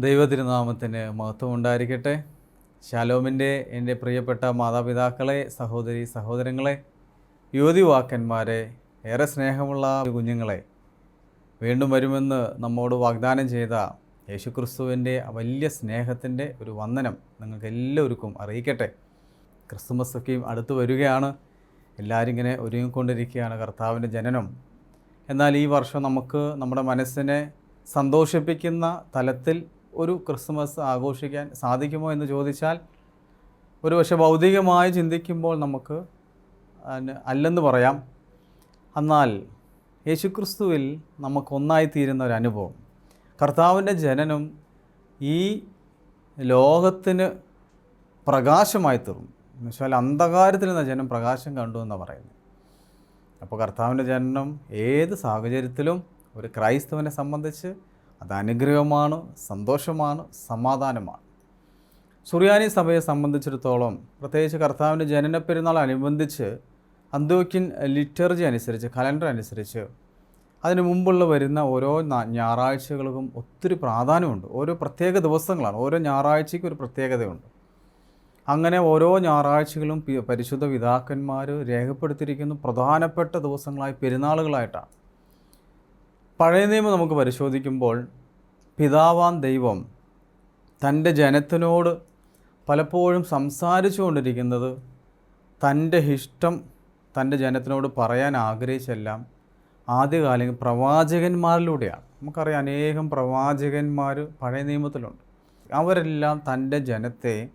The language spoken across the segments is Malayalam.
ദൈവതിരുനാമത്തിന് മഹത്വം ഉണ്ടായിരിക്കട്ടെ ശാലോമിന്റെ എന്റെ പ്രിയപ്പെട്ട മാതാപിതാക്കളെ സഹോദരി സഹോദരങ്ങളെ യുവതിവാക്കന്മാരെ ഏറെ സ്നേഹമുള്ള കുഞ്ഞുങ്ങളെ വീണ്ടും വരുമെന്ന് നമ്മോട് വാഗ്ദാനം ചെയ്ത യേശുക്രിസ്തുവിന്റെ വലിയ സ്നേഹത്തിന്റെ ഒരു വന്ദനം നിങ്ങൾക്ക് എല്ലാവർക്കും അറിയിക്കട്ടെ. ക്രിസ്തുമസ് ഒക്കെയും അടുത്ത് വരികയാണ്. എല്ലാവരും ഇങ്ങനെ ഒരുങ്ങിക്കൊണ്ടിരിക്കുകയാണ് കർത്താവിന്റെ ജനനം. എന്നാൽ ഈ വർഷം നമുക്ക് നമ്മുടെ മനസ്സിനെ സന്തോഷിപ്പിക്കുന്ന തലത്തിൽ ഒരു ക്രിസ്മസ് ആഘോഷിക്കാൻ സാധിക്കുമോ എന്ന് ചോദിച്ചാൽ ഒരു പക്ഷേ ഭൗതികമായി ചിന്തിക്കുമ്പോൾ നമുക്ക് അല്ലെന്ന് പറയാം. എന്നാൽ യേശുക്രിസ്തുവിൽ നമുക്കൊന്നായിത്തീരുന്ന ഒരു അനുഭവം. കർത്താവിന്റെ ജനനം ഈ ലോകത്തിന് പ്രകാശമായി തീർന്നു. എന്നുവെച്ചാൽ അന്ധകാരത്തിൽ നിന്ന് ജനം പ്രകാശം കണ്ടു എന്നാണ് പറയുന്നത്. അപ്പോൾ കർത്താവിന്റെ ജനനം ഏത് സാഹചര്യത്തിലും ഒരു ക്രൈസ്തവനെ സംബന്ധിച്ച് അത് അനുഗ്രഹമാണ് സന്തോഷമാണ് സമാധാനമാണ്. സുറിയാനി സഭയെ സംബന്ധിച്ചിടത്തോളം പ്രത്യേകിച്ച് കർത്താവിന്റെ ജനന പെരുന്നാൾ അനുബന്ധിച്ച് അന്തോക്യൻ ലിറ്റർജി അനുസരിച്ച് കലണ്ടർ അനുസരിച്ച് അതിന് മുമ്പുള്ള വരുന്ന ഓരോ ഞായറാഴ്ചകൾക്കും ഒത്തിരി പ്രാധാന്യമുണ്ട്. ഓരോ പ്രത്യേക ദിവസങ്ങളാണ്. ഓരോ ഞായറാഴ്ചയ്ക്കും ഒരു പ്രത്യേകതയുണ്ട്. അങ്ങനെ ഓരോ ഞായറാഴ്ചകളും പരിശുദ്ധ പിതാക്കന്മാർ രേഖപ്പെടുത്തിയിരിക്കുന്ന. പ്രധാനപ്പെട്ട ദിവസങ്ങളായി പെരുന്നാളുകളായിട്ടാണ്. പഴയ നിയമം നമുക്ക് പരിശോധിക്കുമ്പോൾ പിതാവാൻ ദൈവം തന്റെ ജനത്തിനോട് പലപ്പോഴും സംസാരിച്ചു കൊണ്ടിരിക്കുന്നത് തന്റെ ഇഷ്ടം തന്റെ ജനത്തിനോട് പറയാൻ ആഗ്രഹിച്ചെല്ലാം ആദ്യകാല പ്രവാചകന്മാരിലൂടെയാണ്. നമുക്കറിയാം അനേകം പ്രവാചകന്മാർ പഴയ നിയമത്തിലുണ്ട്. അവരെല്ലാം തന്റെ ജനത്തെ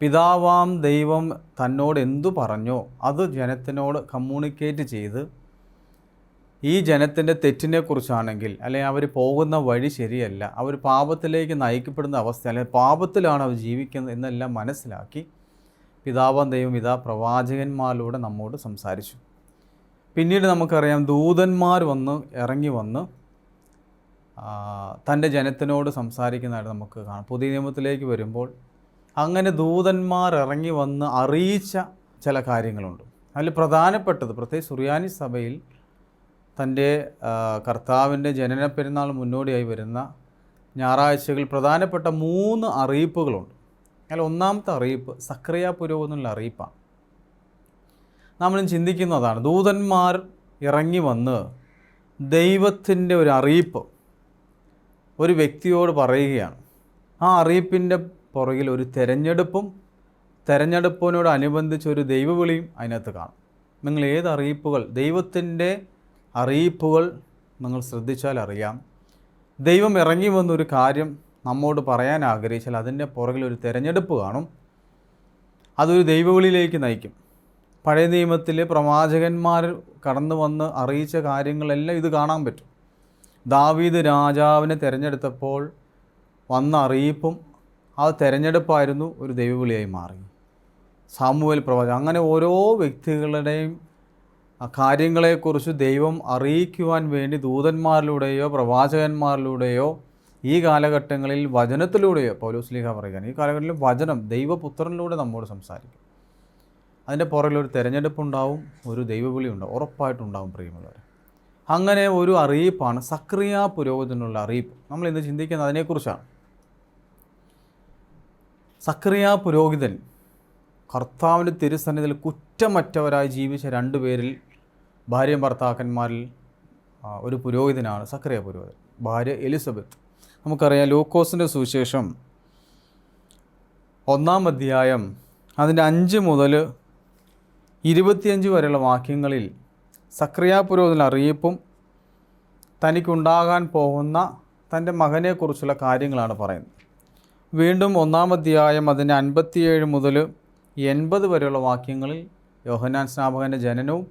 പിതാവാം ദൈവം തന്നോട് എന്തു പറഞ്ഞോ അത് ജനത്തിനോട് കമ്മ്യൂണിക്കേറ്റ് ചെയ്ത് ഈ ജനത്തിന്റെ തെറ്റിനെക്കുറിച്ചാണെങ്കിൽ അല്ലെങ്കിൽ അവർ പോകുന്ന വഴി ശരിയല്ല അവർ പാപത്തിലേക്ക് നയിക്കപ്പെടുന്ന അവസ്ഥ അല്ലെങ്കിൽ പാപത്തിലാണ് അവർ ജീവിക്കുന്നത് എന്നെല്ലാം മനസ്സിലാക്കി പിതാവാം ദൈവം ഇതാ പ്രവാചകന്മാരിലൂടെ നമ്മോട് സംസാരിച്ചു. പിന്നീട് നമുക്കറിയാം ദൂതന്മാർ വന്ന് ഇറങ്ങി വന്ന് തന്റെ ജനത്തിനോട് സംസാരിക്കുന്നതായിട്ട് നമുക്ക് കാണാം. പുതിയ നിയമത്തിലേക്ക് വരുമ്പോൾ അങ്ങനെ ദൂതന്മാർ ഇറങ്ങി വന്ന് അറിയിച്ച ചില കാര്യങ്ങളുണ്ട്. അതിൽ പ്രധാനപ്പെട്ടത് പ്രത്യേകിച്ച് സുറിയാനി സഭയിൽ തന്റെ കർത്താവിന്റെ ജനന പെരുന്നാൾ മുന്നോടിയായി വരുന്ന ഞായറാഴ്ചകൾ പ്രധാനപ്പെട്ട മൂന്ന് അറിയിപ്പുകളുണ്ട്. അതിൽ ഒന്നാമത്തെ അറിയിപ്പ് സക്രിയ പുരോഗതിനുള്ള അറിയിപ്പാണ്. നമ്മളും ചിന്തിക്കുന്നതാണ് ദൂതന്മാർ ഇറങ്ങി വന്ന് ദൈവത്തിന്റെ ഒരു അറിയിപ്പ് ഒരു വ്യക്തിയോട് പറയുകയാണ്. ആ അറിയിപ്പിന്റെ പുറകിൽ ഒരു തിരഞ്ഞെടുപ്പും തെരഞ്ഞെടുപ്പിനോടനുബന്ധിച്ച് ഒരു ദൈവവിളിയും അതിനകത്ത് കാണും. നിങ്ങൾ ഏത് അറിയിപ്പുകൾ ദൈവത്തിന്റെ അറിയിപ്പുകൾ നിങ്ങൾ ശ്രദ്ധിച്ചാൽ അറിയാം. ദൈവം ഇറങ്ങി വന്നൊരു കാര്യം നമ്മോട് പറയാൻ ആഗ്രഹിച്ചാൽ അതിന്റെ പുറകിൽ ഒരു തിരഞ്ഞെടുപ്പ് കാണും. അതൊരു ദൈവവിളിയിലേക്ക് നയിക്കും. പഴയ നിയമത്തിലെ പ്രവാചകന്മാർ കടന്നു വന്ന് അറിയിച്ച കാര്യങ്ങളെല്ലാം ഇത് കാണാൻ പറ്റും. ദാവീദ് രാജാവിനെ തിരഞ്ഞെടുത്തപ്പോൾ വന്ന അറിയിപ്പും ആ തിരഞ്ഞെടുപ്പായിരുന്നു ഒരു ദൈവവിളിയായി മാറി. സാമൂഹ്യ പ്രവാചകൻ അങ്ങനെ ഓരോ വ്യക്തികളുടെയും കാര്യങ്ങളെക്കുറിച്ച് ദൈവം അറിയിക്കുവാൻ വേണ്ടി ദൂതന്മാരിലൂടെയോ പ്രവാചകന്മാരിലൂടെയോ ഈ കാലഘട്ടങ്ങളിൽ വചനത്തിലൂടെയോ പൗലോസ്ലിഹ പറയുകയാണ് ഈ കാലഘട്ടത്തിൽ വചനം ദൈവപുത്രനിലൂടെ നമ്മോട് സംസാരിക്കും. അതിന്റെ പുറകിൽ ഒരു തിരഞ്ഞെടുപ്പുണ്ടാവും ഒരു ദൈവവിളി ഉണ്ടാവും ഉറപ്പായിട്ടുണ്ടാവും പ്രിയമുള്ളവർ അങ്ങനെ ഒരു അറിയിപ്പാണ് സക്രിയ പുരോഗതിനുള്ള അറിയിപ്പ്. നമ്മൾ ഇന്ന് ചിന്തിക്കുന്നത് അതിനെക്കുറിച്ചാണ്. സക്രിയ പുരോഹിതൻ കർത്താവിന്റെ തിരുസന്നിധിയിൽ കുറ്റമറ്റവരായി ജീവിച്ച രണ്ടു ഭാര്യയും ഭർത്താക്കന്മാരിൽ ഒരു പുരോഹിതനാണ് സക്രിയ പുരോഹിതൻ ഭാര്യ എലിസബത്ത്. നമുക്കറിയാം ലൂക്കോസിന്റെ സുവിശേഷം ഒന്നാം അധ്യായം അതിന്റെ അഞ്ച് മുതൽ ഇരുപത്തിയഞ്ച് വരെയുള്ള വാക്യങ്ങളിൽ സക്രിയ പുരോഹിതൻ അറിയിപ്പും തനിക്കുണ്ടാകാൻ പോകുന്ന തന്റെ മകനെക്കുറിച്ചുള്ള കാര്യങ്ങളാണ് പറയുന്നത്. വീണ്ടും ഒന്നാം അധ്യായം അതിന്റെ അൻപത്തിയേഴ് മുതൽ എൺപത് വരെയുള്ള വാക്യങ്ങളിൽ യോഹനാൻ സ്നാപകന്റെ ജനനവും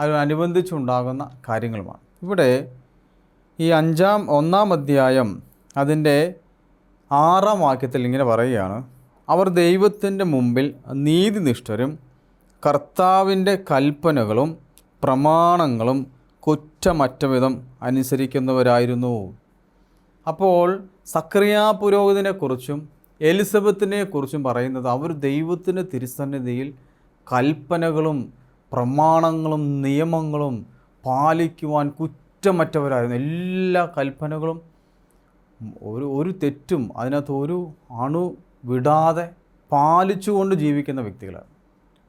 അതിനനുബന്ധിച്ചുണ്ടാകുന്ന കാര്യങ്ങളുമാണ്. ഇവിടെ ഈ അഞ്ചാം ഒന്നാം അധ്യായം അതിന്റെ ആറാം വാക്യത്തിൽ ഇങ്ങനെ പറയുകയാണ്. അവർ ദൈവത്തിന്റെ മുമ്പിൽ നീതിനിഷ്ഠരും കർത്താവിന്റെ കൽപ്പനകളും പ്രമാണങ്ങളും കുറ്റമറ്റ വിധം അനുസരിക്കുന്നവരായിരുന്നു. അപ്പോൾ സക്രിയ പുരോഹിതനെക്കുറിച്ചും എലിസബത്തിനെക്കുറിച്ചും പറയുന്നത് അവർ ദൈവത്തിന്റെ തിരുസന്നിധിയിൽ കൽപ്പനകളും പ്രമാണങ്ങളും നിയമങ്ങളും പാലിക്കുവാൻ കുറ്റമറ്റവരായിരുന്നു. എല്ലാ കൽപ്പനകളും ഒരു ഒരു തെറ്റും അതിനകത്ത് ഒരു അണു വിടാതെ പാലിച്ചുകൊണ്ട് ജീവിക്കുന്ന വ്യക്തികളാണ്.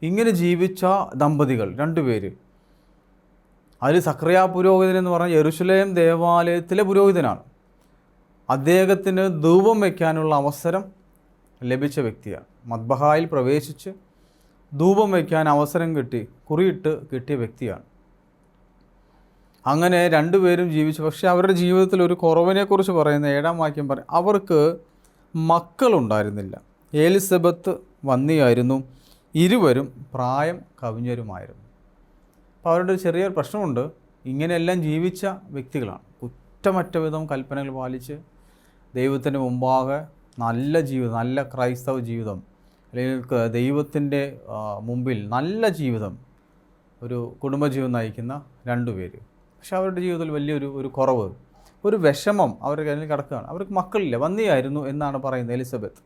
ഇങ്ങനെ ജീവിച്ച ദമ്പതികൾ രണ്ടുപേര് അതിൽ സക്രിയ പുരോഹിതൻ എന്ന് പറഞ്ഞാൽ യെരുശലേം ദേവാലയത്തിലെ പുരോഹിതനാണ്. അദ്ദേഹത്തിന് ധൂപം വയ്ക്കാനുള്ള അവസരം ലഭിച്ച വ്യക്തിയാണ്. മദ്ബഹായിൽ പ്രവേശിച്ച് ധൂപം വയ്ക്കാൻ അവസരം കിട്ടി കുറിയിട്ട് കിട്ടിയ വ്യക്തിയാണ്. അങ്ങനെ രണ്ടുപേരും ജീവിച്ചു. പക്ഷേ അവരുടെ ജീവിതത്തിൽ ഒരു കുറവിനെക്കുറിച്ച് പറയുന്ന ഏഴാം വാക്യം പറയും അവർക്ക് മക്കളുണ്ടായിരുന്നില്ല. എലിസബത്ത് വന്നിയായിരുന്നു. ഇരുവരും പ്രായം കവിഞ്ഞരുമായിരുന്നു അപ്പോൾ അവരുടെ ചെറിയൊരു പ്രശ്നമുണ്ട്. ഇങ്ങനെയെല്ലാം ജീവിച്ച വ്യക്തികളാണ്. കുറ്റമറ്റ വിധം കൽപ്പനകൾ പാലിച്ച് ദൈവത്തിന്റെ മുമ്പാകെ നല്ല ജീവിതം നല്ല ക്രൈസ്തവ ജീവിതം അല്ലെങ്കിൽ ദൈവത്തിന്റെ മുമ്പിൽ നല്ല ജീവിതം ഒരു കുടുംബജീവിതം നയിക്കുന്ന രണ്ടുപേര് പക്ഷെ അവരുടെ ജീവിതത്തിൽ വലിയൊരു ഒരു കുറവ്. ഒരു വിഷമം അവരുടെ കയ്യിൽ കിടക്കുകയാണ്. അവർക്ക് മക്കളില്ല. വന്നിയായിരുന്നു എന്നാണ് പറയുന്നത് എലിസബത്ത്.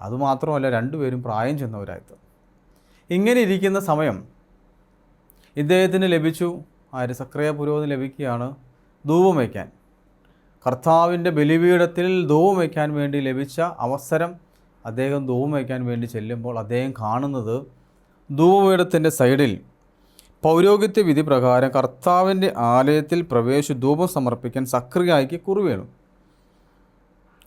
അതുമാത്രമല്ല രണ്ടുപേരും പ്രായം ചെന്നവരായിരുന്നു ഇങ്ങനെ ഇരിക്കുന്ന സമയം ഇദ്ദേഹത്തിന് ലഭിച്ചു. ആര്? സക്രിയ പുരോഹിതന് ലഭിക്കുകയാണ്. ധൂപം വയ്ക്കാൻ. കർത്താവിന്റെ ബലിപീഠത്തിൽ ധൂപം വയ്ക്കാൻ വേണ്ടി ലഭിച്ച അവസരം അദ്ദേഹം ധൂപം വയ്ക്കാൻ വേണ്ടി ചെല്ലുമ്പോൾ അദ്ദേഹം കാണുന്നത് ധൂപപീഠത്തിന്റെ സൈഡിൽ പൗരോഹിത്യ വിധി പ്രകാരം കർത്താവിന്റെ ആലയത്തിൽ പ്രവേശി ധൂപം സമർപ്പിക്കാൻ സക്രിയായിക്ക് കുറിവേണു.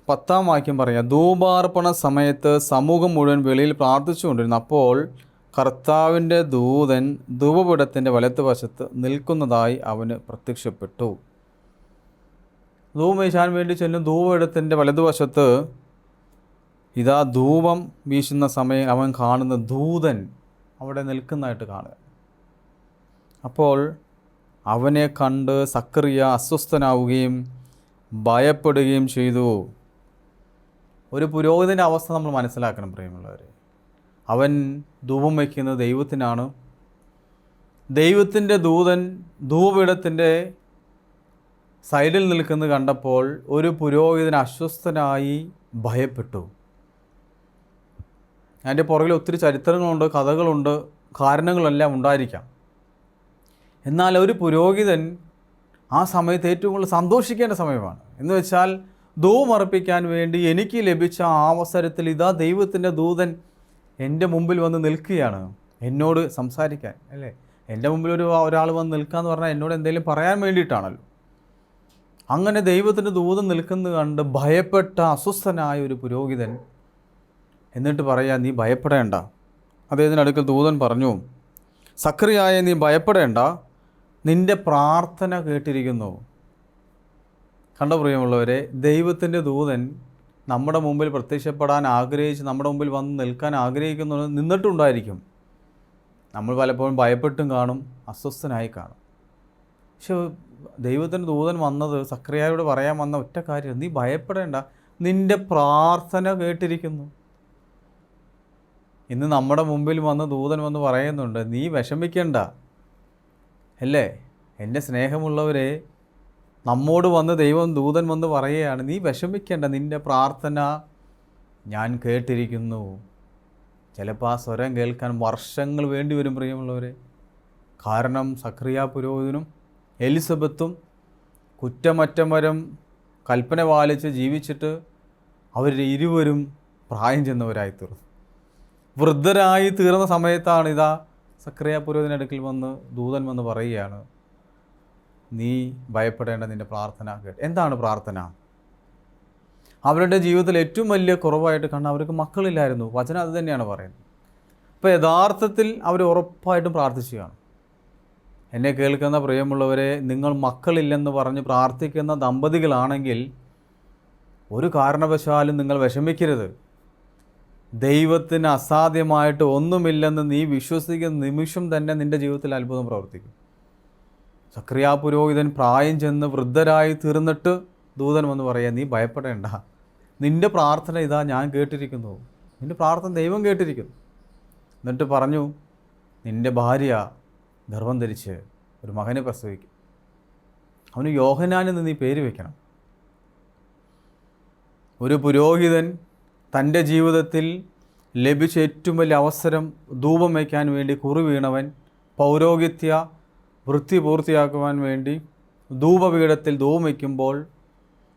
പത്താം വാക്യം പറയാം ധൂപാർപ്പണ സമയത്ത് സമൂഹം മുഴുവൻ വെളിയിൽ പ്രാർത്ഥിച്ചുകൊണ്ടിരുന്നു. അപ്പോൾ കർത്താവിന്റെ ദൂതൻ ധൂപപീഠത്തിന്റെ വലത്തുവശത്ത് നിൽക്കുന്നതായി അവന് പ്രത്യക്ഷപ്പെട്ടു. ധൂപം വീശാൻ വേണ്ടി ചെല്ലും ധൂപപീഠത്തിന്റെ വലതുവശത്ത് ഇതാ ധൂപം വീശുന്ന സമയം അവൻ കാണുന്ന ദൂതൻ അവിടെ നിൽക്കുന്നതായിട്ട് കാണുക. അപ്പോൾ അവനെ കണ്ട് സക്രിയ അസ്വസ്ഥനാവുകയും ഭയപ്പെടുകയും ചെയ്തു. ഒരു പുരോഹിതന്റെ അവസ്ഥ നമ്മൾ മനസ്സിലാക്കണം പ്രിയമുള്ളവർ അവൻ ധൂപം വയ്ക്കുന്നത് ദൈവത്തിനാണ്. ദൈവത്തിന്റെ ദൂതൻ ധൂപീഠത്തിന്റെ സൈഡിൽ നിൽക്കുന്നത് കണ്ടപ്പോൾ ഒരു പുരോഹിതൻ അസ്വസ്ഥനായി ഭയപ്പെട്ടു. അതിന്റെ പുറകിൽ ഒത്തിരി ചരിത്രങ്ങളുണ്ട് കഥകളുണ്ട് കാരണങ്ങളെല്ലാം ഉണ്ടായിരിക്കാം. എന്നാൽ ഒരു പുരോഹിതൻ ആ സമയത്ത് ഏറ്റവും കൂടുതൽ സന്തോഷിക്കേണ്ട സമയമാണ്. എന്ന് വെച്ചാൽ ധൂമർപ്പിക്കാൻ വേണ്ടി എനിക്ക് ലഭിച്ച ആ അവസരത്തിൽ ഇതാ ദൈവത്തിന്റെ ദൂതൻ എന്റെ മുമ്പിൽ വന്ന് നിൽക്കുകയാണ്. എന്നോട് സംസാരിക്കാൻ അല്ലേ? എന്റെ മുമ്പിൽ ഒരു ഒരാൾ വന്ന് നിൽക്കുക നിൽക്കാന്ന് പറഞ്ഞാൽ എന്നോട് എന്തെങ്കിലും പറയാൻ വേണ്ടിയിട്ടാണല്ലോ. അങ്ങനെ ദൈവത്തിന്റെ ദൂതം നിൽക്കുന്നത് കണ്ട് ഭയപ്പെട്ട അസ്വസ്ഥനായ ഒരു പുരോഹിതൻ എന്നിട്ട് പറയാ നീ ഭയപ്പെടേണ്ട. അദ്ദേഹത്തിന്റെ അടുക്കൽ ദൂതൻ പറഞ്ഞു സക്രിയായ നീ ഭയപ്പെടേണ്ട. നിന്റെ പ്രാർത്ഥന കേട്ടിരിക്കുന്നു. കണ്ട പ്രിയമുള്ളവരെ ദൈവത്തിന്റെ ദൂതൻ നമ്മുടെ മുമ്പിൽ പ്രത്യക്ഷപ്പെടാൻ ആഗ്രഹിച്ച് നമ്മുടെ മുമ്പിൽ വന്ന് നിൽക്കാൻ ആഗ്രഹിക്കുന്നു നിന്നിട്ടുണ്ടായിരിക്കും. നമ്മൾ പലപ്പോഴും ഭയപ്പെട്ടും കാണും അസ്വസ്ഥനായി കാണും. പക്ഷെ ദൈവത്തിന്റെ ദൂതൻ വന്നത് സക്രിയായോട് പറയാൻ വന്ന ഒറ്റ കാര്യം നീ ഭയപ്പെടേണ്ട. നിന്റെ പ്രാർത്ഥന കേട്ടിരിക്കുന്നു. ഇന്ന് നമ്മുടെ മുമ്പിൽ വന്ന് ദൂതൻ വന്ന് പറയുന്നുണ്ട് നീ വിഷമിക്കണ്ട. അല്ലേ? എന്റെ സ്നേഹമുള്ളവരെ നമ്മോട് വന്ന് ദൈവം ദൂതൻ വന്ന് പറയുകയാണ് നീ വിഷമിക്കേണ്ട നിന്റെ പ്രാർത്ഥന ഞാൻ കേട്ടിരിക്കുന്നു. ചിലപ്പോൾ ആ സ്വരം കേൾക്കാൻ വർഷങ്ങൾ വേണ്ടി വരും പ്രിയമുള്ളവരെ. കാരണം സക്രിയ പുരോഹിതനും എലിസബത്തും കുറ്റമറ്റമരം കൽപ്പന പാലിച്ച് ജീവിച്ചിട്ട് അവർ ഇരുവരും പ്രായം ചെന്നവരായി തീർന്നു വൃദ്ധരായി തീർന്ന സമയത്താണ് ഇതാ സക്രിയ പുരോഹിതന്റെ അടുക്കൽ വന്ന് ദൂതൻ വന്ന് പറയുകയാണ് നീ ഭയപ്പെടേണ്ട നിന്റെ പ്രാർത്ഥന കേട്ട്. എന്താണ് പ്രാർത്ഥന? അവരുടെ ജീവിതത്തിൽ ഏറ്റവും വലിയ കുറവായിട്ട് കണ്ട അവർക്ക് മക്കളില്ലായിരുന്നു. വചനം അത് തന്നെയാണ് പറയുന്നത്. അപ്പോൾ യഥാർത്ഥത്തിൽ അവർ ഉറപ്പായിട്ടും പ്രാർത്ഥിക്കുകയാണ് എന്നെ കേൾക്കുന്ന പ്രിയമുള്ളവരെ നിങ്ങൾ മക്കളില്ലെന്ന് പറഞ്ഞ് പ്രാർത്ഥിക്കുന്ന ദമ്പതികളാണെങ്കിൽ ഒരു കാരണവശാലും നിങ്ങൾ വിഷമിക്കരുത്. ദൈവത്തിന് അസാധ്യമായിട്ട് ഒന്നുമില്ലെന്ന് നീ വിശ്വസിക്കുന്ന നിമിഷം തന്നെ നിന്റെ ജീവിതത്തിൽ അത്ഭുതം പ്രവർത്തിക്കും. സക്രിയാ പുരോഹിതൻ പ്രായം ചെന്ന് വൃദ്ധരായി തീർന്നിട്ട് ദൂതൻ വന്ന് പറയാം നീ ഭയപ്പെടേണ്ട. നിന്റെ പ്രാർത്ഥന ഇതാ ഞാൻ കേട്ടിരിക്കുന്നു. നിന്റെ പ്രാർത്ഥന ദൈവം കേട്ടിരിക്കുന്നു. എന്നിട്ട് പറഞ്ഞു നിന്റെ ഭാര്യ ഗർഭം ധരിച്ച് ഒരു മകനെ പ്രസവിക്കും. അവന് യോഹനാനെന്ന് നീ പേര് വയ്ക്കണം ഒരു പുരോഹിതൻ തന്റെ ജീവിതത്തിൽ ലഭിച്ച ഏറ്റവും വലിയ അവസരം ധൂപം വയ്ക്കാൻ വേണ്ടി കുറി വീണവൻ പൗരോഹിത്യ വൃത്തി പൂർത്തിയാക്കുവാൻ വേണ്ടി ധൂപപീഠത്തിൽ ധൂപം വയ്ക്കുമ്പോൾ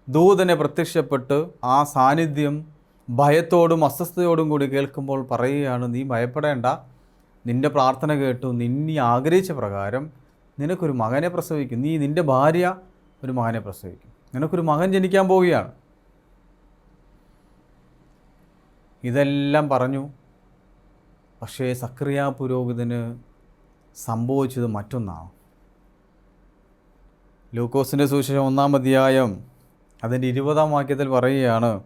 ദൂതനെ പ്രത്യക്ഷപ്പെട്ട് ആ സാന്നിധ്യം ഭയത്തോടും അസ്വസ്ഥതയോടും കൂടി കേൾക്കുമ്പോൾ പറയുകയാണ് നീ ഭയപ്പെടേണ്ട. നിന്റെ പ്രാർത്ഥന കേട്ടു. നിന്നീ ആഗ്രഹിച്ച പ്രകാരം നിനക്കൊരു മകനെ പ്രസവിക്കും. നീ നിന്റെ ഭാര്യ ഒരു മകനെ പ്രസവിക്കും. നിനക്കൊരു മകൻ ജനിക്കാൻ പോവുകയാണ്. ഇതെല്ലാം പറഞ്ഞു. പക്ഷേ സക്രിയ പുരോഹിതന് സംഭവിച്ചത് മറ്റൊന്നാണ്. ലൂക്കോസിന്റെ സുവിശേഷം ഒന്നാം അധ്യായം അതിന്റെ ഇരുപതാം വാക്യത്തിൽ പറയുകയാണ്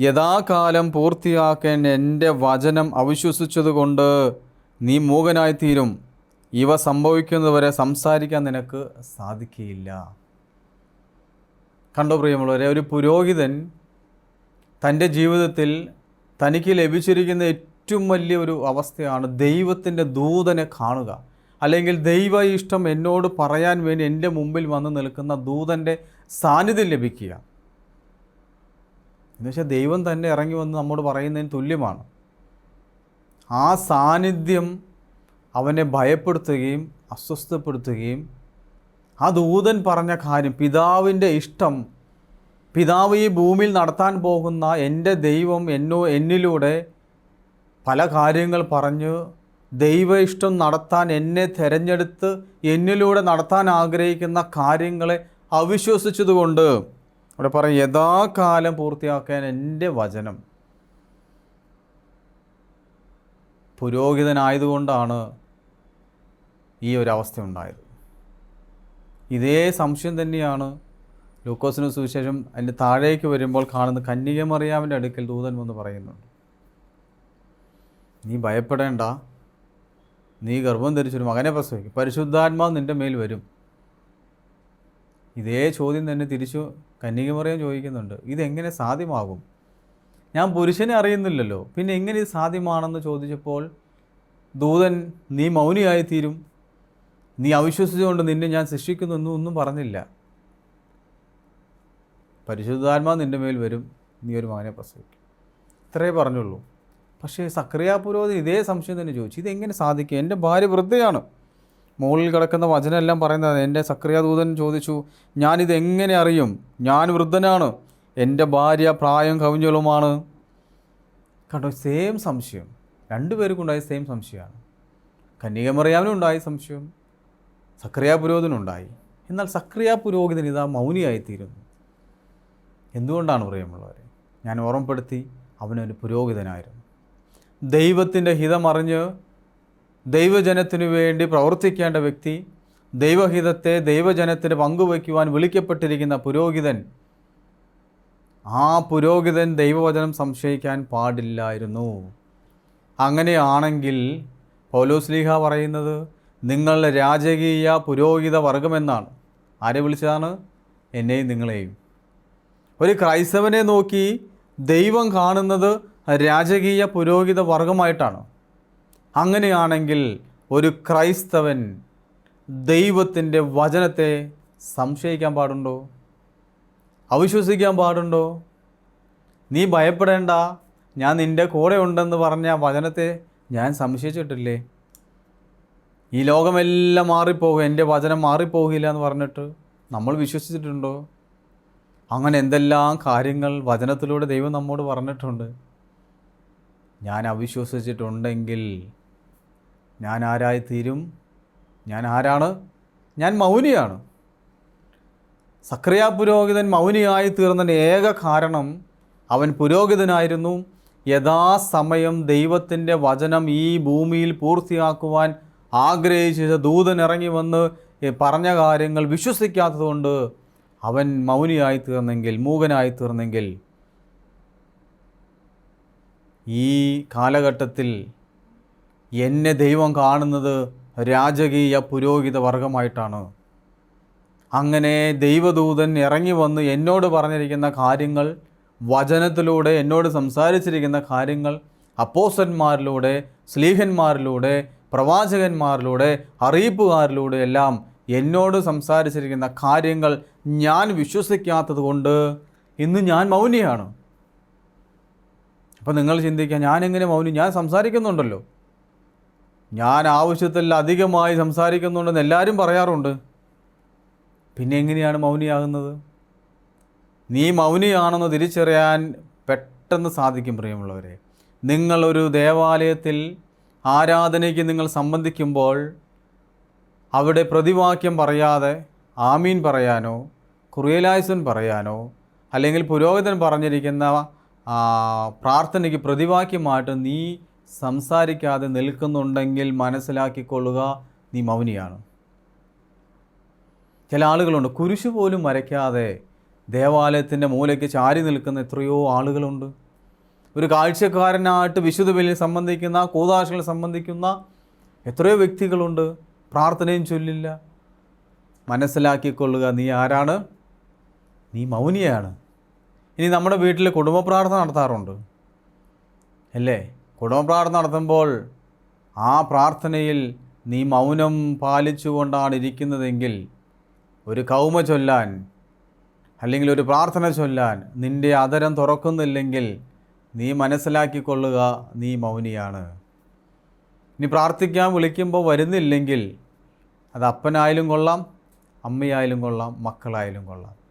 യഥാകാലം പൂർത്തിയാക്കാൻ എന്റെ വചനം അവിശ്വസിച്ചതുകൊണ്ട് നീ മൂകനായിത്തീരും. ഇവ സംഭവിക്കുന്നതുവരെ സംസാരിക്കാൻ നിനക്ക് സാധിക്കുകയില്ല. കണ്ടോ പ്രിയമുള്ളവരെ ഒരു പുരോഹിതൻ തന്റെ ജീവിതത്തിൽ തനിക്ക് ലഭിച്ചിരിക്കുന്ന ഏറ്റവും വലിയ ഒരു അവസ്ഥയാണ് ദൈവത്തിന്റെ ദൂതനെ കാണുക. അല്ലെങ്കിൽ ദൈവ ഇഷ്ടം എന്നോട് പറയാൻ വേണ്ടി എന്റെ മുമ്പിൽ വന്ന് നിൽക്കുന്ന ദൂതന്റെ സാന്നിധ്യം ലഭിക്കുക. എന്നുവെച്ചാൽ ദൈവം തന്നെ ഇറങ്ങി വന്ന് നമ്മോട് പറയുന്നതിന് തുല്യമാണ്. ആ സാന്നിധ്യം അവനെ ഭയപ്പെടുത്തുകയും അസ്വസ്ഥപ്പെടുത്തുകയും ആ ദൂതൻ പറഞ്ഞ കാര്യം പിതാവിന്റെ ഇഷ്ടം പിതാവ് ഈ ഭൂമിയിൽ നടത്താൻ പോകുന്ന എന്റെ ദൈവം എന്നോ എന്നിലൂടെ പല കാര്യങ്ങൾ പറഞ്ഞു ദൈവ ഇഷ്ടം നടത്താൻ എന്നെ തിരഞ്ഞെടുത്ത് എന്നിലൂടെ നടത്താൻ ആഗ്രഹിക്കുന്ന കാര്യങ്ങളെ അവിശ്വസിച്ചതുകൊണ്ട് അവിടെ പറയും യഥാകാലം പൂർത്തിയാക്കാൻ എന്റെ വചനം പുരോഹിതനായതുകൊണ്ടാണ് ഈ ഒരു അവസ്ഥ ഉണ്ടായത്. ഇതേ സംശയം തന്നെയാണ് ലൂക്കോസിന് സുവിശേഷം അതിന്റെ താഴേക്ക് വരുമ്പോൾ കാണുന്ന കന്യക മറിയാമിന്റെ അടുക്കൽ ദൂതൻ വന്ന് പറയുന്നുണ്ട്. നീ ഭയപ്പെടേണ്ട. നീ ഗർഭം ധരിച്ചൊരു മകനെ പ്രസവിക്കും. പരിശുദ്ധാത്മാവ് നിന്റെ മേൽ വരും. ഇതേ ചോദ്യം തന്നെ തിരിച്ചു കന്യകമറിയാൻ ചോദിക്കുന്നുണ്ട്. ഇതെങ്ങനെ സാധ്യമാകും? ഞാൻ പുരുഷനെ അറിയുന്നില്ലല്ലോ. പിന്നെ എങ്ങനെ ഇത് സാധ്യമാണെന്ന് ചോദിച്ചപ്പോൾ ദൂതൻ നീ മൗനിയായി തീരും നീ അവിശ്വസിച്ചുകൊണ്ട് നിന്നെ ഞാൻ ശിക്ഷിക്കുന്നു എന്നും ഒന്നും പറഞ്ഞില്ല. പരിശുദ്ധാത്മാവ് നിന്റെ മേൽ വരും. നീ ഒരു മകനെ പ്രസവിക്കും. ഇത്രയേ പറഞ്ഞുള്ളൂ. പക്ഷേ സക്രിയ പുരോഹിതൻ ഇതേ സംശയം തന്നെ ചോദിച്ചു. ഇതെങ്ങനെ സാധിക്കും? എന്റെ ഭാര്യ വൃദ്ധയാണ്. മുകളിൽ കിടക്കുന്ന വചനമെല്ലാം പറയുന്നത് എന്റെ സക്രിയ ദൂതൻ ചോദിച്ചു ഞാനിത് എങ്ങനെ അറിയും? ഞാൻ വൃദ്ധനാണ്. എന്റെ ഭാര്യ പ്രായം കവിഞ്ഞളുമാണ് കണ്ടോ സെയിം സംശയം. രണ്ടുപേർക്കും ഉണ്ടായ സെയിം സംശയമാണ്. കന്യകമറിയാവിനും ഉണ്ടായ സംശയം. സക്രിയ പുരോഹിതനുണ്ടായി എന്നാൽ സക്രിയ പുരോഹിതൻ ഇതാ മൗനിയായിത്തീരുന്നു. എന്തുകൊണ്ടാണ് പ്രിയമുള്ളവരെ? ഞാൻ ഓർമ്മപ്പെടുത്തി അവനൊരു പുരോഹിതനായിരുന്നു. ദൈവത്തിന്റെ ഹിതമറിഞ്ഞ് ദൈവജനത്തിനു വേണ്ടി പ്രവർത്തിക്കേണ്ട വ്യക്തി ദൈവഹിതത്തെ ദൈവജനത്തിന് പങ്കുവയ്ക്കുവാൻ വിളിക്കപ്പെട്ടിരിക്കുന്ന പുരോഹിതൻ ആ പുരോഹിതൻ ദൈവവചനം സംശയിക്കാൻ പാടില്ലായിരുന്നു. അങ്ങനെയാണെങ്കിൽ പൗലോസ്ലീഹ പറയുന്നത് നിങ്ങൾ രാജകീയ പുരോഹിത വർഗമെന്നാണ്. ആരെ വിളിച്ചതാണ്? എന്നെയും നിങ്ങളെയും. ഒരു ക്രൈസ്തവനെ നോക്കി ദൈവം കാണുന്നത് രാജകീയ പുരോഹിത വർഗമായിട്ടാണ്. അങ്ങനെയാണെങ്കിൽ ഒരു ക്രൈസ്തവൻ ദൈവത്തിന്റെ വചനത്തെ സംശയിക്കാൻ പാടുണ്ടോ? അവിശ്വസിക്കാൻ പാടുണ്ടോ? നീ ഭയപ്പെടേണ്ട ഞാൻ നിന്റെ കൂടെ ഉണ്ടെന്ന് പറഞ്ഞ വചനത്തെ ഞാൻ സംശയിച്ചിട്ടില്ലേ? ഈ ലോകമെല്ലാം മാറിപ്പോകും എന്റെ വചനം മാറിപ്പോകില്ല എന്ന് പറഞ്ഞിട്ട് നമ്മൾ വിശ്വസിച്ചിട്ടുണ്ടോ? അങ്ങനെ എന്തെല്ലാം കാര്യങ്ങൾ വചനത്തിലൂടെ ദൈവം നമ്മോട് പറഞ്ഞിട്ടുണ്ട്. ഞാൻ അവിശ്വസിച്ചിട്ടുണ്ടെങ്കിൽ ഞാൻ ആരായി തീരും ഞാൻ ആരാണ്? ഞാൻ മൗനിയാണ്. സക്രിയ പുരോഹിതൻ മൗനിയായി തീർന്നതിന് ഏക കാരണം അവൻ പുരോഹിതനായിരുന്നു. യഥാസമയം ദൈവത്തിന്റെ വചനം ഈ ഭൂമിയിൽ പൂർത്തിയാക്കുവാൻ ആഗ്രഹിച്ച ദൂതൻ ഇറങ്ങി വന്ന് പറഞ്ഞ കാര്യങ്ങൾ വിശ്വസിക്കാത്തതുകൊണ്ട് അവൻ മൗനിയായി തീർന്നെങ്കിൽ മൂകനായി തീർന്നെങ്കിൽ ഈ കാലഘട്ടത്തിൽ എന്നെ ദൈവം കാണുന്നത് രാജകീയ പുരോഹിത വർഗമായിട്ടാണ്. അങ്ങനെ ദൈവദൂതൻ ഇറങ്ങി വന്ന് എന്നോട് പറഞ്ഞിരിക്കുന്ന കാര്യങ്ങൾ വചനത്തിലൂടെ എന്നോട് സംസാരിച്ചിരിക്കുന്ന കാര്യങ്ങൾ അപ്പോസന്മാരിലൂടെ സ്ലീഹന്മാരിലൂടെ പ്രവാചകന്മാരിലൂടെ അറിയിപ്പുകാരിലൂടെ എല്ലാം എന്നോട് സംസാരിച്ചിരിക്കുന്ന കാര്യങ്ങൾ ഞാൻ വിശ്വസിക്കാത്തത് കൊണ്ട് ഇന്ന് ഞാൻ മൗനിയാണ്. അപ്പോൾ നിങ്ങൾ ചിന്തിക്കുക ഞാൻ എങ്ങനെ മൗനി? ഞാൻ സംസാരിക്കുന്നുണ്ടല്ലോ. ഞാൻ ആവശ്യത്തിൽ അധികമായി സംസാരിക്കുന്നുണ്ടെന്ന് എല്ലാവരും പറയാറുണ്ട്. പിന്നെ എങ്ങനെയാണ് മൗനിയാകുന്നത്? നീ മൗനിയാണെന്ന് തിരിച്ചറിയാൻ പെട്ടെന്ന് സാധിക്കും പ്രിയമുള്ളവരെ. നിങ്ങളൊരു ദേവാലയത്തിൽ ആരാധനയ്ക്ക് നിങ്ങൾ സംബന്ധിക്കുമ്പോൾ അവിടെ പ്രതിവാക്യം പറയാതെ ആമീൻ പറയാനോ കുറിയലായുസൻ പറയാനോ അല്ലെങ്കിൽ പുരോഹിതൻ പറഞ്ഞിരിക്കുന്ന പ്രാർത്ഥനയ്ക്ക് പ്രതിവാക്യമായിട്ട് നീ സംസാരിക്കാതെ നിൽക്കുന്നുണ്ടെങ്കിൽ മനസ്സിലാക്കിക്കൊള്ളുക നീ മൗനിയാണ്. ചില ആളുകളുണ്ട് കുരിശ് പോലും വരയ്ക്കാതെ ദേവാലയത്തിന്റെ മൂലയ്ക്ക് ചാരി നിൽക്കുന്ന എത്രയോ ആളുകളുണ്ട്. ഒരു കാഴ്ചക്കാരനായിട്ട് വിശുദ്ധ ബലിയിൽ സംബന്ധിക്കുന്ന കൂതാശകൾ സംബന്ധിക്കുന്ന എത്രയോ വ്യക്തികളുണ്ട് പ്രാർത്ഥനയും ചൊല്ലില്ല. മനസ്സിലാക്കിക്കൊള്ളുക നീ ആരാണ്? നീ മൗനിയാണ്. ഇനി നമ്മുടെ വീട്ടിൽ കുടുംബ പ്രാർത്ഥന നടത്താറുണ്ട്. അല്ലേ? കുടുംബ പ്രാർത്ഥന നടത്തുമ്പോൾ ആ പ്രാർത്ഥനയിൽ നീ മൗനം പാലിച്ചുകൊണ്ടാണ് ഇരിക്കുന്നതെങ്കിൽ ഒരു കൗമ ചൊല്ലാൻ അല്ലെങ്കിൽ ഒരു പ്രാർത്ഥന ചൊല്ലാൻ നിന്റെ അതരം തുറക്കുന്നില്ലെങ്കിൽ നീ മനസ്സിലാക്കിക്കൊള്ളുക നീ മൗനിയാണ്. ഇനി പ്രാർത്ഥിക്കാൻ വിളിക്കുമ്പോൾ വരുന്നില്ലെങ്കിൽ അത് അപ്പനായാലും കൊള്ളാം അമ്മയായാലും കൊള്ളാം മക്കളായാലും കൊള്ളാം.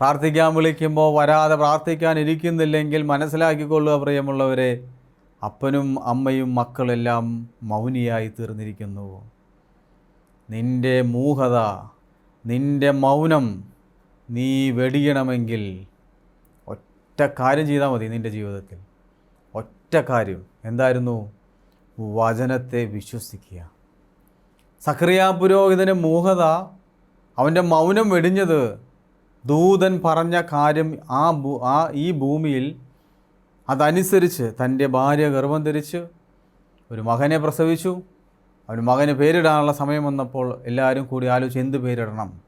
പ്രാർത്ഥിക്കാൻ വിളിക്കുമ്പോൾ വരാതെ പ്രാർത്ഥിക്കാൻ ഇരിക്കുന്നില്ലെങ്കിൽ മനസ്സിലാക്കിക്കൊള്ളുക പ്രിയമുള്ളവരെ. അപ്പനും അമ്മയും മക്കളെല്ലാം മൗനിയായി തീർന്നിരിക്കുന്നു. നിന്റെ മൂഹത നിന്റെ മൗനം നീ വെടിയണമെങ്കിൽ ഒറ്റ കാര്യം ചെയ്താൽ മതി നിന്റെ ജീവിതത്തിൽ. ഒറ്റ കാര്യം. എന്തായിരുന്നു? വചനത്തെ വിശ്വസിക്കുക. സക്രിയ പുരോഹിതന്റെ മൂഹത അവന്റെ മൗനം വെടിഞ്ഞത് ദൂതൻ പറഞ്ഞ കാര്യം ആ ആ ഈ ഭൂമിയിൽ അതനുസരിച്ച് തന്റെ ഭാര്യ ഗർഭം ധരിച്ച് ഒരു മകനെ പ്രസവിച്ചു. അവന് മകന് പേരിടാനുള്ള സമയം വന്നപ്പോൾ എല്ലാവരും കൂടി ആലോചിച്ച് എന്ത് പേരിടണം?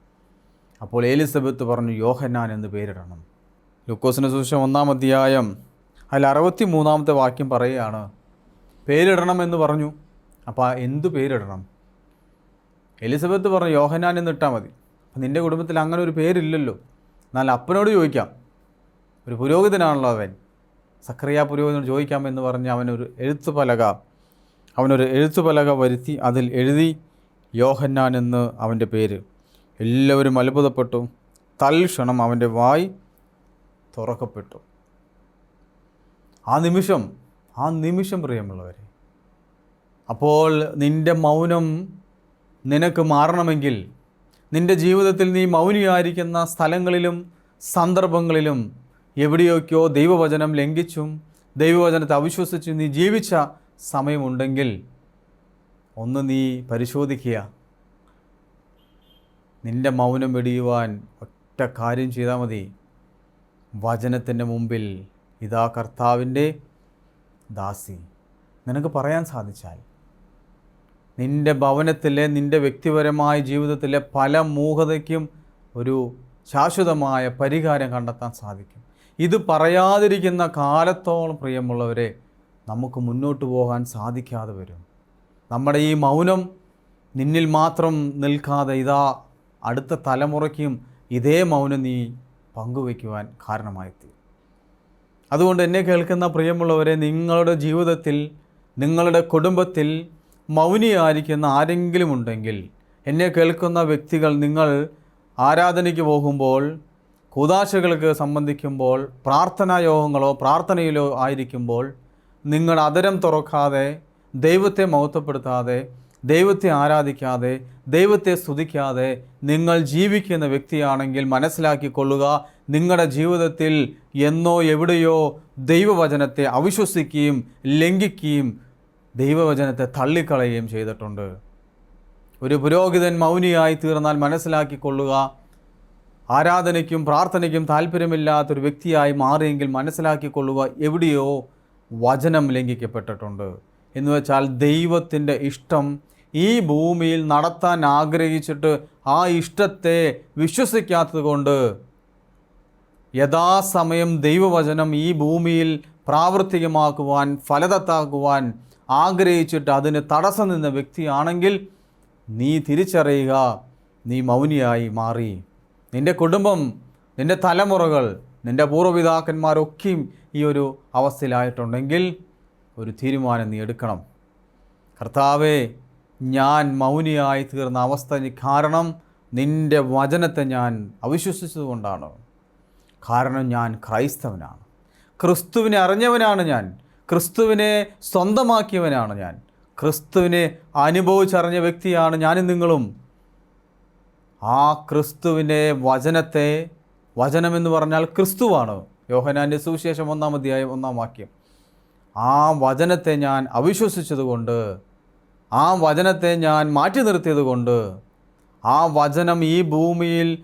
അപ്പോൾ എലിസബത്ത് പറഞ്ഞു യോഹന്നാൻ എന്ന് പേരിടണം. ലുക്കോസിന് ശേഷം ഒന്നാം അധ്യായം അതിൽ അറുപത്തി മൂന്നാമത്തെ വാക്യം പറയുകയാണ് പേരിടണം എന്ന് പറഞ്ഞു. അപ്പോൾ എന്തു പേരിടണം? എലിസബത്ത് പറഞ്ഞു യോഹന്നാൻ എന്നിട്ടാൽ മതി. അപ്പം നിന്റെ കുടുംബത്തിൽ അങ്ങനെ ഒരു പേരില്ലല്ലോ. എന്നാൽ അപ്പനോട് ചോദിക്കാം. ഒരു പുരോഹിതനാണല്ലോ അവൻ. സക്രിയ പുരോഹിതനോട് ചോദിക്കാം എന്ന് പറഞ്ഞ് അവനൊരു എഴുത്ത് പലക അവനൊരു എഴുത്ത് പലക വരുത്തി അതിൽ എഴുതി യോഹന്നാൻ എന്ന് അവന്റെ പേര്. എല്ലാവരും അത്ഭുതപ്പെട്ടു. തൽക്ഷണം അവന്റെ വായി തുറക്കപ്പെട്ടു. ആ നിമിഷം ആ നിമിഷം പ്രിയമുള്ളവരെ അപ്പോൾ നിന്റെ മൗനം നിനക്ക് മാറണമെങ്കിൽ നിന്റെ ജീവിതത്തിൽ നീ മൗനിയായിരിക്കുന്ന സ്ഥലങ്ങളിലും സന്ദർഭങ്ങളിലും എവിടെയൊക്കെയോ ദൈവവചനം ലംഘിച്ചും ദൈവവചനത്തെ അവിശ്വസിച്ചും നീ ജീവിച്ച സമയമുണ്ടെങ്കിൽ ഒന്ന് നീ പരിശോധിക്കുക. നിന്റെ മൗനം വെടിയുവാൻ ഒറ്റ കാര്യം ചെയ്താൽ മതി. വചനത്തിന്റെ മുമ്പിൽ ഇതാ കർത്താവിന്റെ ദാസി. നിനക്ക് പറയാൻ സാധിച്ചാൽ നിന്റെ ഭവനത്തിലെ നിന്റെ വ്യക്തിപരമായ ജീവിതത്തിലെ പല മൂഹതയ്ക്കും ഒരു ശാശ്വതമായ പരിഹാരം കണ്ടെത്താൻ സാധിക്കും. ഇത് പറയാതിരിക്കുന്ന കാലത്തോളം പ്രിയമുള്ളവരെ നമുക്ക് മുന്നോട്ട് പോകാൻ സാധിക്കാതെ വരും. നമ്മുടെ ഈ മൗനം നിന്നിൽ മാത്രം നിൽക്കാതെ ഇതാ അടുത്ത തലമുറയ്ക്കും ഇതേ മൗനം നീ പങ്കുവയ്ക്കുവാൻ കാരണമായിത്തീരും അതുകൊണ്ട് എന്നെ കേൾക്കുന്ന പ്രിയമുള്ളവരെ നിങ്ങളുടെ ജീവിതത്തിൽ നിങ്ങളുടെ കുടുംബത്തിൽ മൗനിയായിരിക്കുന്ന ആരെങ്കിലും ഉണ്ടെങ്കിൽ എന്നെ കേൾക്കുന്ന വ്യക്തികൾ നിങ്ങൾ ആരാധനയ്ക്ക് പോകുമ്പോൾ കൂതാശകൾക്ക് സംബന്ധിക്കുമ്പോൾ പ്രാർത്ഥനാ യോഗങ്ങളോ പ്രാർത്ഥനയിലോ ആയിരിക്കുമ്പോൾ നിങ്ങൾ അതരം തുറക്കാതെ ദൈവത്തെ മഹത്വപ്പെടുത്താതെ ദൈവത്തെ ആരാധിക്കാതെ ദൈവത്തെ സ്തുതിക്കാതെ നിങ്ങൾ ജീവിക്കുന്ന വ്യക്തിയാണെങ്കിൽ മനസ്സിലാക്കിക്കൊള്ളുക നിങ്ങളുടെ ജീവിതത്തിൽ എന്നോ എവിടെയോ ദൈവവചനത്തെ അവിശ്വസിക്കുകയും ലംഘിക്കുകയും ദൈവവചനത്തെ തള്ളിക്കളയുകയും ചെയ്തിട്ടുണ്ട്. ഒരു പുരോഹിതൻ മൗനിയായി തീർന്നാൽ മനസ്സിലാക്കിക്കൊള്ളുക. ആരാധനയ്ക്കും പ്രാർത്ഥനയ്ക്കും താല്പര്യമില്ലാത്തൊരു വ്യക്തിയായി മാറിയെങ്കിൽ മനസ്സിലാക്കിക്കൊള്ളുക എവിടെയോ വചനം ലംഘിക്കപ്പെട്ടിട്ടുണ്ട്. എന്ന് വെച്ചാൽ ദൈവത്തിന്റെ ഇഷ്ടം ഈ ഭൂമിയിൽ നടത്താൻ ആഗ്രഹിച്ചിട്ട് ആ ഇഷ്ടത്തെ വിശ്വസിക്കാത്തത് കൊണ്ട് യഥാസമയം ദൈവവചനം ഈ ഭൂമിയിൽ പ്രാവർത്തികമാക്കുവാൻ ഫലതത്താക്കുവാൻ ആഗ്രഹിച്ചിട്ട് അതിന് തടസ്സം നിന്ന വ്യക്തിയാണെങ്കിൽ നീ തിരിച്ചറിയുക നീ മൗനിയായി മാറി. നിന്റെ കുടുംബം നിന്റെ തലമുറകൾ നിന്റെ പൂർവപിതാക്കന്മാരൊക്കെയും ഈ ഒരു അവസ്ഥയിലായിട്ടുണ്ടെങ്കിൽ ഒരു തീരുമാനം നീ എടുക്കണം. കർത്താവെ ഞാൻ മൗനിയായി തീർന്ന അവസ്ഥ കാരണം നിന്റെ വചനത്തെ ഞാൻ അവിശ്വസിച്ചതുകൊണ്ടാണ്. കാരണം ഞാൻ ക്രൈസ്തവനാണ്. ക്രിസ്തുവിനെ അറിഞ്ഞവനാണ് ഞാൻ. ക്രിസ്തുവിനെ സ്വന്തമാക്കിയവനാണ് ഞാൻ. ക്രിസ്തുവിനെ അനുഭവിച്ചറിഞ്ഞ വ്യക്തിയാണ് ഞാനും നിങ്ങളും. ആ ക്രിസ്തുവിന്റെ വചനത്തെ വചനമെന്ന് പറഞ്ഞാൽ ക്രിസ്തുവാണ്. യോഹനാന്റെ സുവിശേഷം ഒന്നാം അധ്യായം ഒന്നാം വാക്യം. ആ വചനത്തെ ഞാൻ അവിശ്വസിച്ചതുകൊണ്ട് ആ വചനത്തെ ഞാൻ മാറ്റി നിർത്തിയതുകൊണ്ട് ആ വചനം ഈ ഭൂമിയിൽ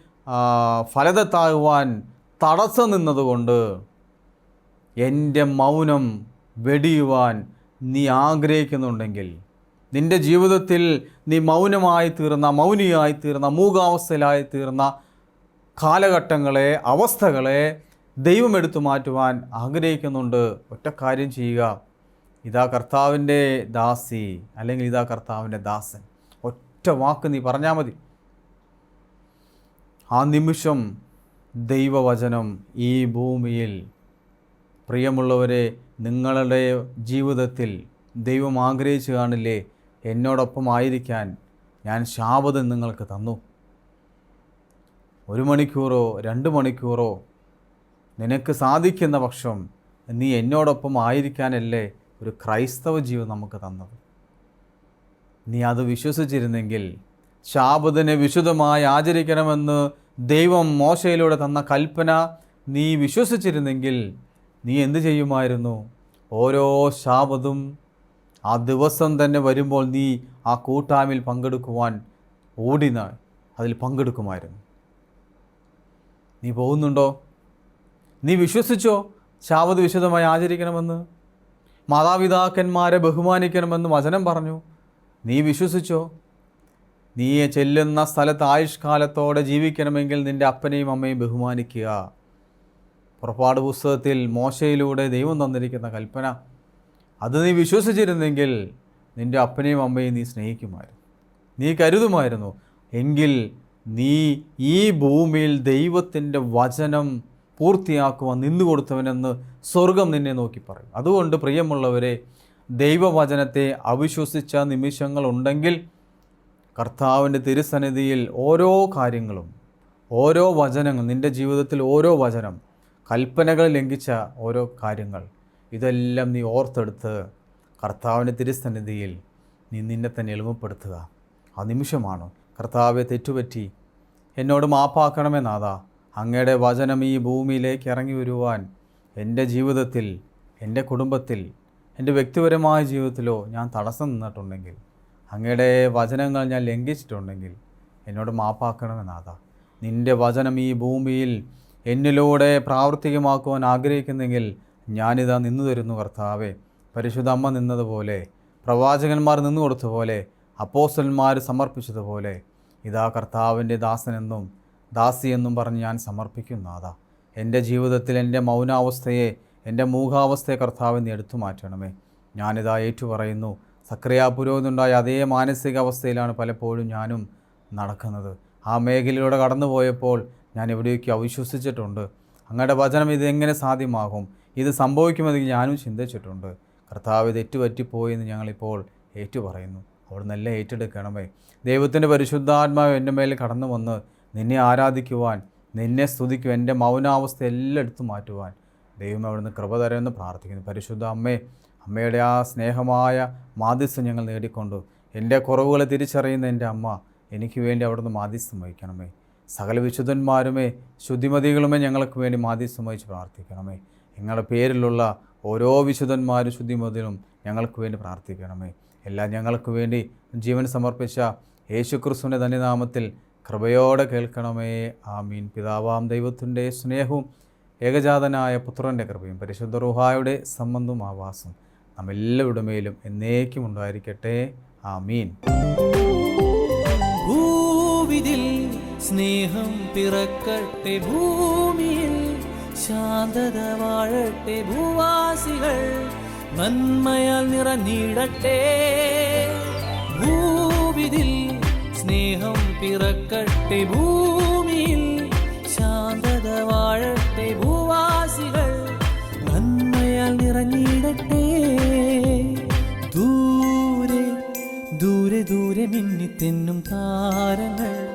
ഫലതത്താകുവാൻ തടസ്സം നിന്നതുകൊണ്ട് എന്റെ മൗനം വെടിയുവാൻ നീ ആഗ്രഹിക്കുന്നുണ്ടെങ്കിൽ നിന്റെ ജീവിതത്തിൽ നീ മൗനമായി തീർന്ന മൗനിയായി തീർന്ന മൂകാവസ്ഥയിലായി തീർന്ന കാലഘട്ടങ്ങളെ അവസ്ഥകളെ ദൈവം എടുത്തു മാറ്റുവാൻ ആഗ്രഹിക്കുന്നുണ്ട്. ഒറ്റ കാര്യം ചെയ്യുക. ഇതാ കർത്താവിന്റെ ദാസി അല്ലെങ്കിൽ ഇതാ കർത്താവിന്റെ ദാസൻ. ഒറ്റ വാക്ക് നീ പറഞ്ഞാൽ മതി. ആ നിമിഷം ദൈവവചനം ഈ ഭൂമിയിൽ പ്രിയമുള്ളവരെ നിങ്ങളുടെ ജീവിതത്തിൽ ദൈവം ആഗ്രഹിച്ചു കാണില്ലേ? എന്നോടൊപ്പം ആയിരിക്കാൻ ഞാൻ ശാപതം നിങ്ങൾക്ക് തന്നു. ഒരു മണിക്കൂറോ രണ്ട് മണിക്കൂറോ നിനക്ക് സാധിക്കുന്ന പക്ഷം നീ എന്നോടൊപ്പം ആയിരിക്കാനല്ലേ ഒരു ക്രൈസ്തവ ജീവിതം നമുക്ക് തന്നത്. നീ അത് വിശ്വസിച്ചിരുന്നെങ്കിൽ ശാപതിനെ വിശുദ്ധമായി ആചരിക്കണമെന്ന് ദൈവം മോശയിലൂടെ തന്ന കൽപ്പന നീ വിശ്വസിച്ചിരുന്നെങ്കിൽ നീ എന്ത് ചെയ്യുമായിരുന്നു? ഓരോ ശാപതും ആ ദിവസം തന്നെ വരുമ്പോൾ നീ ആ കൂട്ടായ്മയിൽ പങ്കെടുക്കുവാൻ ഓടിന അതിൽ പങ്കെടുക്കുമായിരുന്നു. നീ പോകുന്നുണ്ടോ? നീ വിശ്വസിച്ചോ ശാപത് വിശദമായി ആചരിക്കണമെന്ന്? മാതാപിതാക്കന്മാരെ ബഹുമാനിക്കണമെന്ന് വചനം പറഞ്ഞു. നീ വിശ്വസിച്ചോ? നീ ചെല്ലുന്ന സ്ഥലത്ത് ആയുഷ്കാലത്തോടെ ജീവിക്കണമെങ്കിൽ നിന്റെ അപ്പനെയും അമ്മയും ബഹുമാനിക്കുക. പുറപ്പാട് പുസ്തകത്തിൽ മോശയിലൂടെ ദൈവം തന്നിരിക്കുന്ന കൽപ്പന. അത് നീ വിശ്വസിച്ചിരുന്നെങ്കിൽ നിന്റെ അപ്പനെയും അമ്മയും നീ സ്നേഹിക്കുമായിരുന്നു. നീ കരുതുമായിരുന്നു. എങ്കിൽ നീ ഈ ഭൂമിയിൽ ദൈവത്തിന്റെ വചനം പൂർത്തിയാക്കുവാൻ നിന്നു കൊടുത്തവനെന്ന് സ്വർഗം നിന്നെ നോക്കി പറയും. അതുകൊണ്ട് പ്രിയമുള്ളവരെ ദൈവവചനത്തെ അവിശ്വസിച്ച നിമിഷങ്ങളുണ്ടെങ്കിൽ കർത്താവിന്റെ തിരുസന്നിധിയിൽ ഓരോ കാര്യങ്ങളും ഓരോ വചനങ്ങൾ നിന്റെ ജീവിതത്തിൽ ഓരോ വചനം കൽപ്പനകൾ ലംഘിച്ച ഓരോ കാര്യങ്ങൾ. ഇതെല്ലാം നീ ഓർത്തെടുത്ത് കർത്താവിന്റെ തിരുസന്നിധിയിൽ നീ നിന്നെ തന്നെ എളിമപ്പെടുത്തുക. ആ നിമിഷമാണ് കർത്താവെ തെറ്റുപറ്റി എന്നോട് മാപ്പാക്കണമേ നാഥ. അങ്ങയുടെ വചനം ഈ ഭൂമിയിലേക്ക് ഇറങ്ങി വരുവാൻ എന്റെ ജീവിതത്തിൽ എന്റെ കുടുംബത്തിൽ എന്റെ വ്യക്തിപരമായ ജീവിതത്തിലോ ഞാൻ തടസ്സം നിന്നിട്ടുണ്ടെങ്കിൽ അങ്ങയുടെ വചനങ്ങൾ ഞാൻ ലംഘിച്ചിട്ടുണ്ടെങ്കിൽ എന്നോട് മാപ്പാക്കണമെന്നാഥ നിന്റെ വചനം ഈ ഭൂമിയിൽ എന്നിലൂടെ പ്രാവർത്തികമാക്കുവാൻ ആഗ്രഹിക്കുന്നെങ്കിൽ ഞാനിതാ നിന്നു തരുന്നു കർത്താവേ. പരിശുദ്ധ അമ്മ നിന്നതുപോലെ പ്രവാചകന്മാർ നിന്നു കൊടുത്തതുപോലെ അപ്പോസ്റ്റന്മാർ സമർപ്പിച്ചതുപോലെ ഇതാ കർത്താവിന്റെ ദാസനെന്നും ദാസിയെന്നും പറഞ്ഞ് ഞാൻ സമർപ്പിക്കുന്നു അതാ എന്റെ ജീവിതത്തിൽ എന്റെ മൗനാവസ്ഥയെ എന്റെ മൂകാവസ്ഥയെ കർത്താവ് നീ എടുത്തു മാറ്റണമേ. ഞാനിതാ ഏറ്റുപറയുന്നു സക്രിയ പുരോഗതിയുണ്ടായ അതേ മാനസികാവസ്ഥയിലാണ് പലപ്പോഴും ഞാനും നടക്കുന്നത്. ആ മേഖലയിലൂടെ കടന്നുപോയപ്പോൾ ഞാൻ എവിടെയൊക്കെ അവിശ്വസിച്ചിട്ടുണ്ട്. അങ്ങയുടെ വചനം ഇതെങ്ങനെ സാധ്യമാകും? ഇത് സംഭവിക്കുമെന്ന് ഞാനും ചിന്തിച്ചിട്ടുണ്ട്. കർത്താവ് എന്ന് ഞങ്ങളിപ്പോൾ ഏറ്റുപറയുന്നു. അവിടെ നല്ല ഏറ്റെടുക്കണമേ. ദൈവത്തിന്റെ പരിശുദ്ധാത്മാവ് എന്റെ മേൽ കടന്നു വന്ന് നിന്നെ ആരാധിക്കുവാൻ നിന്നെ സ്തുതിക്കും എന്റെ മൗനാവസ്ഥ എല്ലാം എടുത്തു മാറ്റുവാൻ ദൈവം അവിടുന്ന് കൃപ തരുമെന്ന് പ്രാർത്ഥിക്കുന്നു. പരിശുദ്ധ അമ്മേ അമ്മയുടെ ആ സ്നേഹമായ മാധ്യസ്ഥം ഞങ്ങൾ നേടിക്കൊണ്ട്. എന്റെ കുറവുകളെ തിരിച്ചറിയുന്ന എന്റെ അമ്മ എനിക്ക് വേണ്ടി അവിടുന്ന് മാധ്യസ്ഥം വഹിക്കണമേ. സകല വിശുദ്ധന്മാരുമേ ശുദ്ധിമതികളുമേ ഞങ്ങൾക്ക് വേണ്ടി മാധ്യസ്ഥം വഹിച്ച് പ്രാർത്ഥിക്കണമേ. നിങ്ങളുടെ പേരിലുള്ള ഓരോ വിശുദ്ധന്മാരും ശുദ്ധിമതിലും ഞങ്ങൾക്ക് വേണ്ടി പ്രാർത്ഥിക്കണമേ. എല്ലാം ഞങ്ങൾക്ക് വേണ്ടി ജീവൻ സമർപ്പിച്ച യേശുക്രിസ്തുവിന്റെ ധന്യനാമത്തിൽ കൃപയോടെ കേൾക്കണമേ. ആമീൻ. പിതാവാം ദൈവത്തിന്റെ സ്നേഹവും ഏകജാതനായ പുത്രന്റെ കൃപയും പരിശുദ്ധ റുഹായുടെ സംബന്ധവും ആവാസം നമ്മെല്ലാവരുടെ മേലും എന്നേക്കും ഉണ്ടായിരിക്കട്ടെ. ആമീൻ. ഭൂവിതിൽ സ്നേഹം പിറക്കട്ടെ ഭൂമിയിൽ ശാന്തത വാഴട്ടെ ഭൂവാസികൾ നന്മയാൽ നിറഞ്ഞിടട്ടെ. ഭൂവിതിൽ സ്നേഹം പിറക്കട്ടെ ഭൂമിയിൽ ശാന്തത വാഴട്ടെ ഭൂവാസികൾ നന്മയാൽ നിറഞ്ഞിടട്ടെ. ദൂരെ ദൂരെ ദൂരെ മിന്നിത്തെന്നും താരങ്ങൾ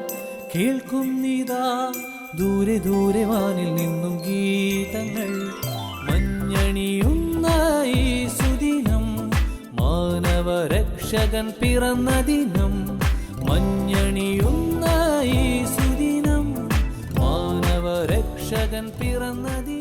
കേൾക്കും നീതാ. ദൂരെ ദൂരെ വാനിൽ നിന്നും ഗീതങ്ങൾ. മഞ്ഞണിയുന്ന ഈ സുദിനം. മാനവരക്ഷകൻ പിറന്ന ദിനം. മഞ്ഞണിയുന്ന ഈ സുദിനം. മാനവരക്ഷകൻ പിറന്ന ദിനം